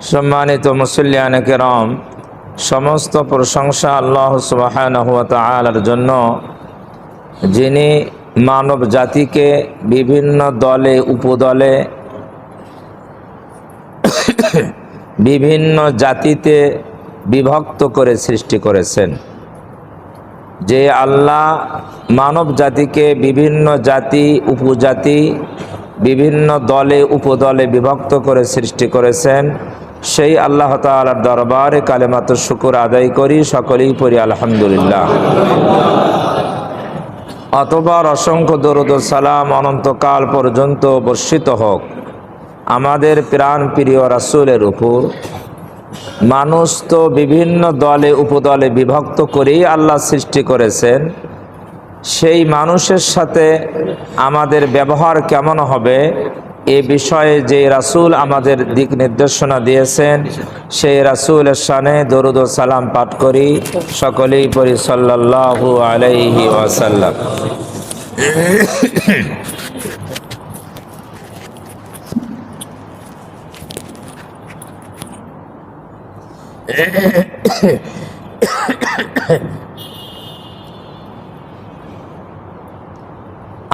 সম্মানিত মুসল্লিয়ান কেরম, সমস্ত প্রশংসা আল্লাহ সুবাহর জন্য। যিনি মানব জাতিকে বিভিন্ন দলে, উপদলে, বিভিন্ন জাতিতে বিভক্ত করে সৃষ্টি করেছেন। যে আল্লাহ মানব জাতিকে বিভিন্ন জাতি, উপজাতি, বিভিন্ন দলে, উপদলে বিভক্ত করে সৃষ্টি করেছেন সেই আল্লাহ তালার দরবারে কালেমাত শুকুর আদায় করি, সকলেই পড়ি আলহামদুলিল্লাহ। অতবার অসংখ্য দরুদ সালাম অনন্তকাল পর্যন্ত বর্ষিত হোক। আমাদের প্রাণ প্রিয় রাসুলের উপর। মানুষ তো বিভিন্ন দলে, উপদলে বিভক্ত করেই আল্লাহ সৃষ্টি করেছেন। সেই মানুষের সাথে আমাদের ব্যবহার কেমন হবে? এ বিষয়ে যে রাসূল আমাদের দিক নির্দেশনা দিয়েছেন, সেই রাসূলের শানে দরুদ সালাম পাঠ করি। সকলেই পড়ি সাল্লাল্লাহু আলাইহি ওয়াসাল্লাম।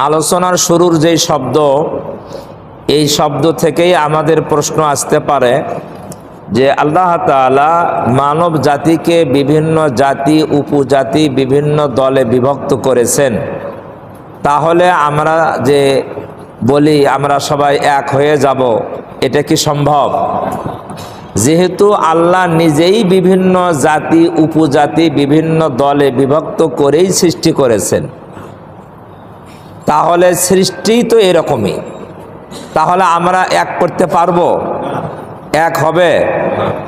আলোচনার শুরুর যেই শব্দ এই শব্দ থেকেই আমাদের প্রশ্ন আসতে পারে যে আল্লাহ তাআলা মানব জাতিকে বিভিন্ন জাতি, উপজাতি, বিভিন্ন দলে বিভক্ত করেছেন। তাহলে আমরা যে বলি আমরা সবাই এক হয়ে যাব, এটা কি সম্ভব? যেহেতু আল্লাহ নিজেই বিভিন্ন জাতি, উপজাতি, বিভিন্ন দলে বিভক্ত করেই সৃষ্টি করেছেন। তাহলে সৃষ্টি তো এরকমই। তাহলে আমরা এক করতে পারব? এক হবে?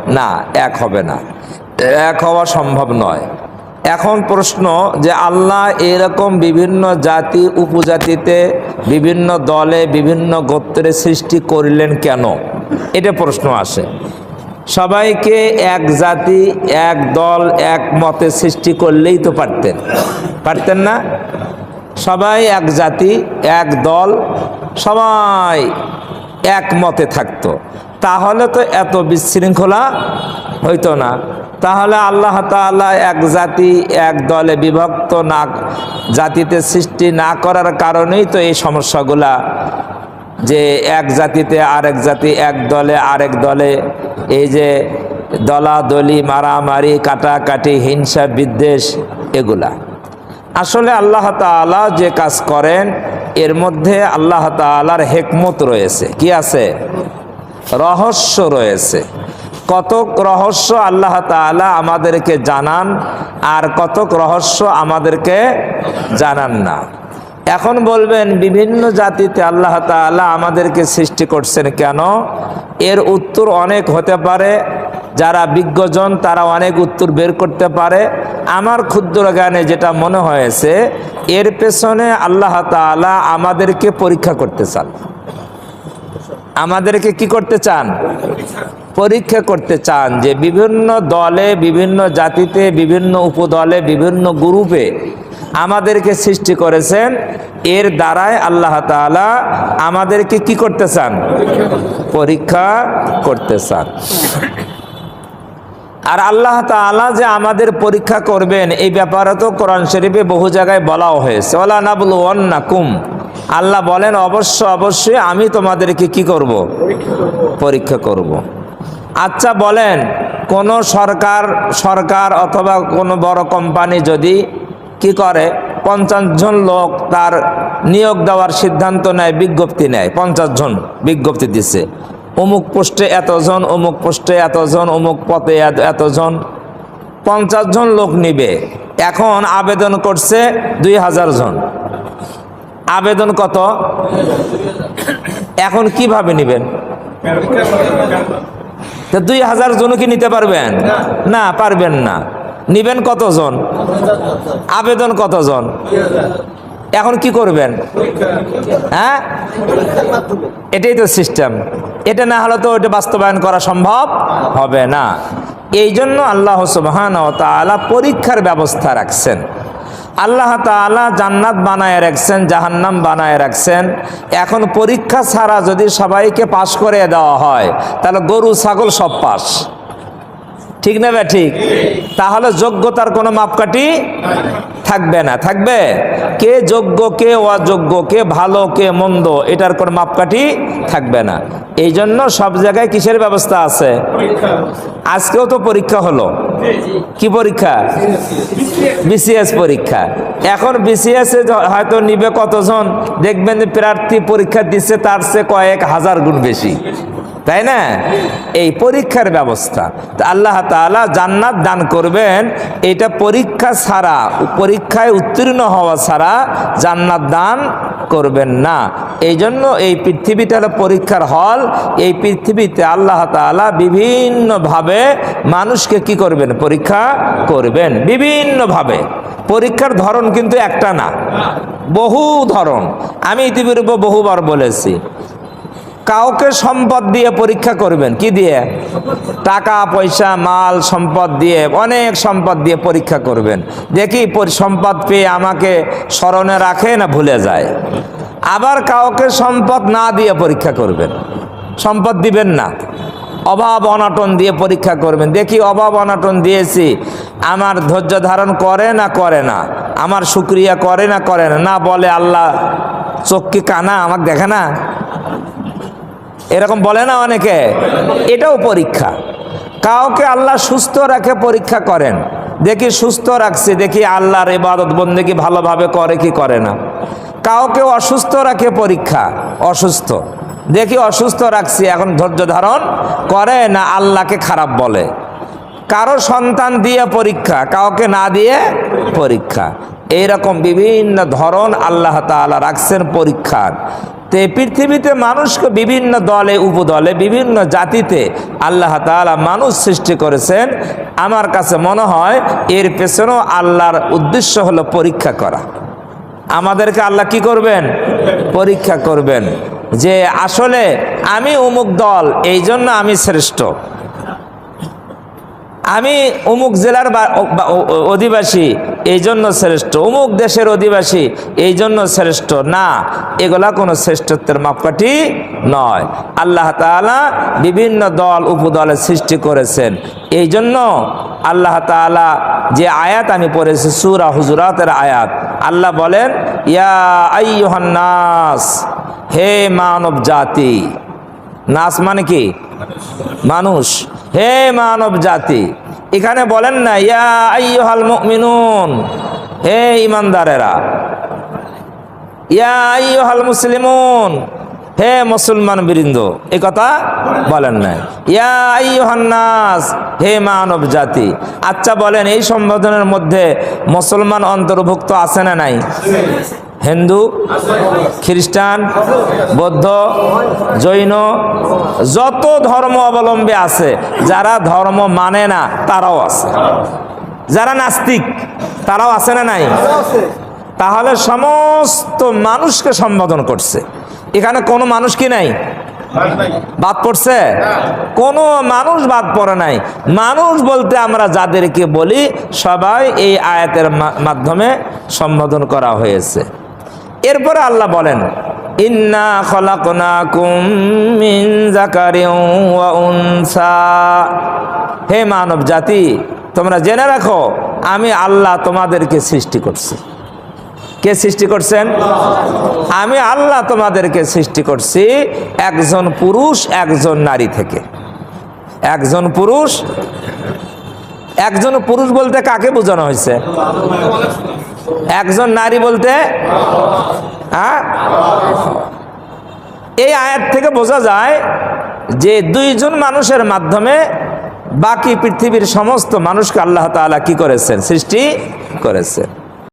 না, এক হবে না। এক হওয়া সম্ভব নয়। এখন প্রশ্ন যে আল্লাহ এরকম বিভিন্ন জাতি, উপজাতিতে বিভিন্ন দলে, বিভিন্ন গোত্রের সৃষ্টি করলেন কেন? এটা প্রশ্ন আসে। সবাইকে এক জাতি, এক দল, এক মতে সৃষ্টি করলেই তো পারতেন। পারতেন না? সবাই এক জাতি, এক দল সবাই এক মতে থাকতো। তাহলে তো এত বিশৃঙ্খলা হইতো না। তাহলে আল্লাহ তাআলা এক জাতি, এক দলে বিভক্ত না, জাতিতে সৃষ্টি না করার কারণেই তো এই সমস্যাগুলা যে এক জাতিতে আরেক জাতি, এক দলে আরেক দলে, এই যে দলাদলি, মারামারি, কাটাকাটি, হিংসা, বিদ্বেষ, এগুলা। আসলে আল্লাহ তাআলা যে কাজ করেন এর মধ্যে আল্লাহ তাআলার হেকমত রয়েছে। কি আছে? রহস্য রয়েছে। কতক রহস্য আল্লাহ তাআলা আমাদেরকে জানান আর কতক রহস্য আমাদেরকে জানান না। এখন বলবেন, বিভিন্ন জাতিতে আল্লাহ তাআলা আমাদেরকে সৃষ্টি করছেন কেন? এর উত্তর অনেক হতে পারে। যারা বিজ্ঞজন, তারা অনেক উত্তর বের করতে পারে। আমার ক্ষুদ্র জ্ঞানে যেটা মনে হয়েছে, এর পেছনে আল্লাহ তাআলা আমাদেরকে পরীক্ষা করতে চান। আমাদেরকে কি করতে চান? পরীক্ষা করতে চান যে বিভিন্ন দলে, বিভিন্ন জাতিতে, বিভিন্ন উপদলে, বিভিন্ন গ্রুপে আমাদেরকে সৃষ্টি করেছেন। এর দ্বারাই আল্লাহ তাআলা আমাদেরকে কি করতে চান? পরীক্ষা করতে চান। আর আল্লাহ তাআলা যে আমাদের পরীক্ষা করবেন, এই ব্যাপারে তো কোরআন শরীফে বহু জায়গায় বলাও হয়েছে। ওলা নাবলু কুম আল্লাহ বলেন, অবশ্য, অবশ্যই আমি তোমাদেরকে কি করব? পরীক্ষা করব। আচ্ছা বলেন, কোন সরকার সরকার অথবা কোনো বড় কোম্পানি যদি কি করে? পঞ্চাশ জন লোক তার নিয়োগ দেওয়ার সিদ্ধান্ত নেয়, বিজ্ঞপ্তি নেয়, পঞ্চাশ জন বিজ্ঞপ্তি দিছে। অমুক পোস্টে এতজন, অমুক পোস্টে এতজন, অমুক পথে এতজন। পঞ্চাশ জন লোক নিবে। এখন আবেদন করছে দুই হাজার জন। আবেদন কত? এখন কীভাবে নিবেন? দুই হাজার জন কি নিতে পারবেন? না পারবেন না। নিবেন কতজন? আবেদন কতজন? এখন কি করবেন? হ্যাঁ? এটাই তো সিস্টেম এটা না হলে তো ওটা বাস্তবায়ন করা সম্ভব হবে না। এই জন্য আল্লাহ সুবহান ও তাআলা পরীক্ষার ব্যবস্থা রাখছেন। আল্লাহ তাআলা জান্নাত বানায় রাখছেন, জাহান্নাম বানায় রাখছেন। এখন পরীক্ষা ছাড়া যদি সবাইকে পাশ করে দেওয়া হয়, তাহলে গরু, ছাগল সব পাশ। ঠিক না বে ঠিক? তাহলে যোগ্যতার কোনো মাপকাঠি থাকবে না, থাকবে? কে যোগ্য, কে অযোগ্য, কে ভালো, কে মন্দ, এটার কোনো মাপকাঠি থাকবে না। এই জন্য সব জায়গায় কিসের ব্যবস্থা আছে? আজকেও তো পরীক্ষা হলো। কি পরীক্ষা? বিসিএস পরীক্ষা। এখন বিসিএস এ হয়তো নিবে কতজন? দেখবেন যে প্রার্থী পরীক্ষা দিচ্ছে, তার চেয়ে কয়েক হাজার গুণ বেশি। তাই না? এই পরীক্ষার ব্যবস্থা। আল্লাহ তাআলা জান্নাত দান করবেন। এটা পরীক্ষা ছাড়া, পরীক্ষায় উত্তীর্ণ হওয়া ছাড়া জান্নাত দান করবেন না। এই জন্য এই পৃথিবীটা পরীক্ষার হল। এই পৃথিবীতে আল্লাহ তাআলা বিভিন্নভাবে মানুষকে কি করবেন? পরীক্ষা করবেন। বিভিন্নভাবে। পরীক্ষার ধরন কিন্তু একটা না। বহু ধরন। আমি ইতিপূর্বে বহুবার বলেছি কাউকে সম্পদ দিয়ে পরীক্ষা করবেন। কি দিয়ে? টাকা, পয়সা, মাল, সম্পদ দিয়ে, অনেক সম্পদ দিয়ে পরীক্ষা করবেন। দেখি সম্পদ পেয়ে আমাকে স্মরণে রাখে না ভুলে যায়। আবার কাউকে সম্পদ না দিয়ে পরীক্ষা করবেন। সম্পদ দিবেন না। অভাব অনাটন দিয়ে পরীক্ষা করবেন। দেখি অভাব অনাটন দিয়েছি, আমার ধৈর্য ধারণ করে না করে না। আমার শুক্রিয়া করে না করে না। না বলে আল্লাহ চোখ কি কানা, আমাকে দেখে না। এরকম বলে না অনেকে? এটাও পরীক্ষা। কাউকে আল্লাহ সুস্থ রাখে পরীক্ষা করেন। দেখি সুস্থ রাখছে, দেখি আল্লাহর ইবাদত বন্দেকি ভালোভাবে করে, কি করে না। কাউকে অসুস্থ রাখে পরীক্ষা, অসুস্থ। দেখি অসুস্থ রাখছি, এখন ধৈর্য ধারণ করে না আল্লাহকে খারাপ বলে। কারও সন্তান দিয়ে পরীক্ষা, কাউকে না দিয়ে পরীক্ষা। এইরকম বিভিন্ন ধরন আল্লাহ তাআলা রাখছেন পরীক্ষার। তো এই পৃথিবীতে মানুষকে বিভিন্ন দলে, উপদলে, বিভিন্ন জাতিতে আল্লাহ তালা মানুষ সৃষ্টি করেছেন, আমার কাছে মনে হয় এর পেছনেও আল্লাহর উদ্দেশ্য হলো পরীক্ষা করা। আমাদেরকে আল্লাহ কি করবেন? পরীক্ষা করবেন। যে আসলে আমি অমুক দল এই জন্য আমি শ্রেষ্ঠ। আমি অমুক জেলার অধিবাসী এই জন্য শ্রেষ্ঠ। অমুক দেশের অধিবাসী এই জন্য শ্রেষ্ঠ। না, এগুলা কোনো শ্রেষ্ঠত্বের মাপকাঠি নয়। আল্লাহ তাআলা বিভিন্ন দল উপদলের সৃষ্টি করেছেন। এই জন্য আল্লাহ তাআলা যে আয়াত আমি পড়েছি, সুরা হুজুরাতের আয়াত, আল্লাহ বলেন, ইয়া আইয়ুহান্নাস, হে মানব জাতি নাস মানে কি? মানুষ। হে মানব জাতি এখানে বলেন না, ইয়া আইয়ুহাল মুমিনুন হে ইমানদারেরা। ইয়া আইয়ুহাল মুসলিমুন হে মুসলমান বৃন্দ, এ কথা বলেন না। ইয়া আইয়ুহান নাস হে মানব জাতি আচ্ছা বলেন, এই সম্বোধনের মধ্যে মুসলমান অন্তর্ভুক্ত আছে না নাই? হিন্দু, খ্রিস্টান, বৌদ্ধ, জৈন, যত ধর্ম অবলম্বী আছে, যারা ধর্ম মানে না, তারাও আছে। যারা নাস্তিক, তারাও আছে না নাই? তাহলে সমস্ত মানুষকে সম্বোধন করছে। এখানে কোনো মানুষ কি নাই? বাদ পড়ছে? কোনো মানুষ বাদ পড়ে নাই। মানুষ বলতে আমরা যাদেরকে বলি, সবাই এই আয়াতের মাধ্যমে সম্বোধন করা হয়েছে। এরপরে আল্লাহ বলেন, ইন্না খলাকনাকুম মিন উনসা। হে মানব জাতি, তোমরা জেনে রাখো, আমি আল্লাহ তোমাদেরকে সৃষ্টি করছি। কে সৃষ্টি করছেন? আমি আল্লাহ তোমাদেরকে সৃষ্টি করছি একজন পুরুষ, একজন নারী থেকে। একজন পুরুষ একজন পুরুষ বলতে কাকে বোঝানো হয়েছে? একজন নারী বলতে হ্যাঁ? এই আয়াত থেকে বোঝা যায় যে দুইজন মানুষের মাধ্যমে বাকি পৃথিবীর সমস্ত মানুষকে আল্লাহ তালা কি করেছেন? সৃষ্টি করেছেন।